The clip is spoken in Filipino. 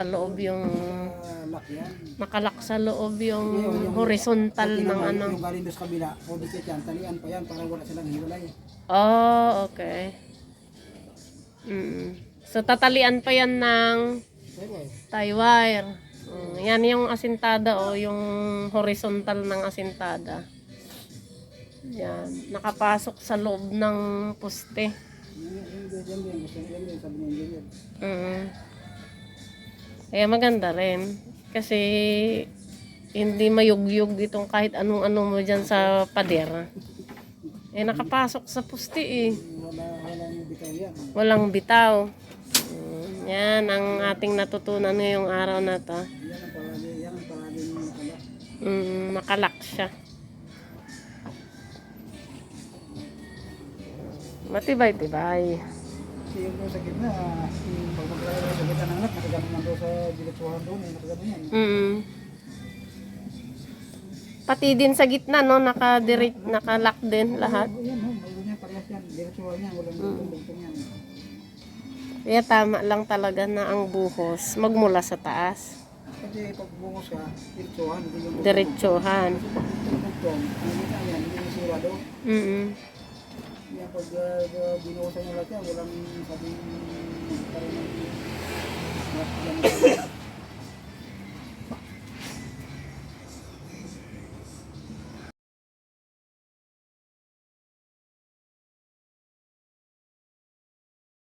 Sa loob yung nakalak sa loob yung horizontal ng ano. Yung galing doon sa kabila, o dikit yan, talian pa yan para wala silang hiwalay. Oh, okay. Mm. So tatalian pa yan ng tie wire. Mm, yan yung asintada o yung horizontal ng asintada. Yan, nakapasok sa loob ng poste. Mm. Kaya maganda rin. Kasi hindi mayugyug itong kahit anong-ano mo dyan sa pader. Eh, nakapasok sa pusti eh. Wala, wala nang bitaw yan. Walang bitaw. Yan ang ating natutunan ngayong araw na to. Yan ang palagi, yan ang palagi ng nakala. Mm, makalak siya. Matibay-tibay. Yung sa gitna, yung pag maglalagay sa lang doon sa diretsuhan doon, eh, nakaganon yan. Mm. Pati din sa gitna, no? Nakadirect, nakalock din lahat. Yan, mayroon yan, parehas yan. Diretsuhan yan, walang dugtong-dugtong yan. Kaya tama lang talaga na ang buhos magmula sa taas. Kasi pag bungos ka, diretsuhan, Diretsuhan. dugtong. Ang gitna yan, hindi yung sira doon. Mm Yan, pag uh, binuhusan mo lahat yan, walang sabing magkaroon representing